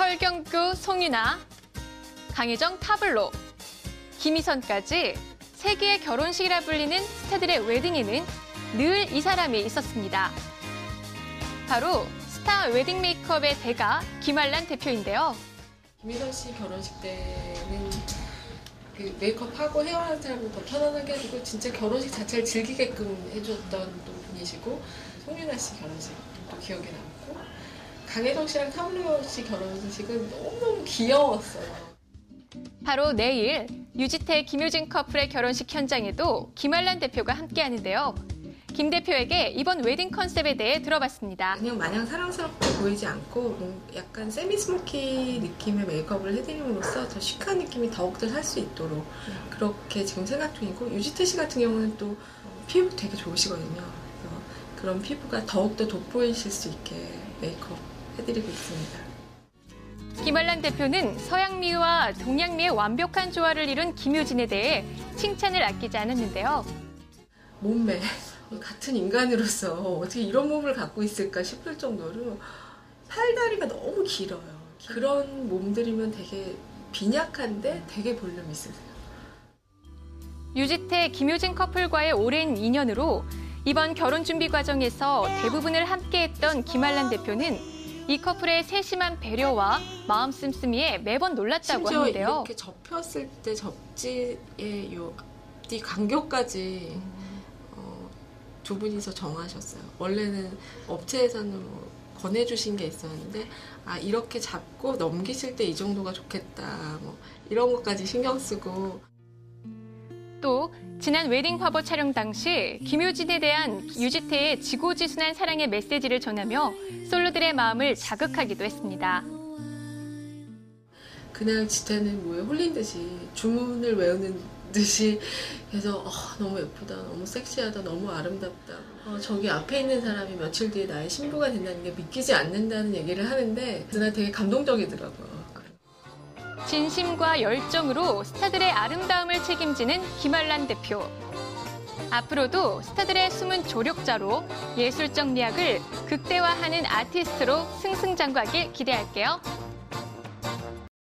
설경구 송유나, 강혜정 타블로, 김희선까지 세계의 결혼식이라 불리는 스타들의 웨딩에는 늘 이 사람이 있었습니다. 바로 스타 웨딩 메이크업의 대가 김알란 대표인데요. 김희선 씨 결혼식 때는 그 메이크업하고 헤어하는 사람을 더 편안하게 해주고 진짜 결혼식 자체를 즐기게끔 해줬던 또 분이시고 송윤아 씨 결혼식도 기억에 남고 강혜정 씨랑 타블로 씨 결혼식은 너무너무 귀여웠어요. 바로 내일 유지태 김효진 커플의 결혼식 현장에도 김알란 대표가 함께하는데요. 김 대표에게 이번 웨딩 컨셉에 대해 들어봤습니다. 그냥 마냥 사랑스럽게 보이지 않고 뭐 약간 세미 스모키 느낌의 메이크업을 해드림으로써 더 시크한 느낌이 더욱더 살 수 있도록 그렇게 지금 생각 중이고 유지태 씨 같은 경우는 또 피부 되게 좋으시거든요. 그래서 그런 피부가 더욱더 돋보이실 수 있게 메이크업 해드리고 있습니다. 김알란 대표는 서양미와 동양미의 완벽한 조화를 이룬 김효진에 대해 칭찬을 아끼지 않았는데요. 몸매 같은 인간으로서 어떻게 이런 몸을 갖고 있을까 싶을 정도로 팔다리가 너무 길어요. 그런 몸들이면 되게 빈약한데 되게 볼륨 있으세요. 유지태 김효진 커플과의 오랜 인연으로 이번 결혼 준비 과정에서 대부분을 함께했던 김알란 대표는 이 커플의 세심한 배려와 마음 씀씀이에 매번 놀랐다고 심지어 하는데요. 이렇게 접혔을 때 접지의 요 앞뒤 간격까지 어, 두 분이서 정하셨어요. 원래는 업체에서는 뭐 권해주신 게 있었는데 아 이렇게 잡고 넘기실 때 이 정도가 좋겠다 뭐 이런 것까지 신경 쓰고 또 지난 웨딩 화보 촬영 당시 김효진에 대한 유지태의 지고지순한 사랑의 메시지를 전하며 솔로들의 마음을 자극하기도 했습니다. 그냥 지태는 뭐에 홀린 듯이 주문을 외우는 듯이 해서 어, 너무 예쁘다, 너무 섹시하다, 너무 아름답다. 어, 저기 앞에 있는 사람이 며칠 뒤에 나의 신부가 된다는 게 믿기지 않는다는 얘기를 하는데 그날 되게 감동적이더라고요. 진심과 열정으로 스타들의 아름다움을 책임지는 김알란 대표. 앞으로도 스타들의 숨은 조력자로 예술적 미학을 극대화하는 아티스트로 승승장구하길 기대할게요.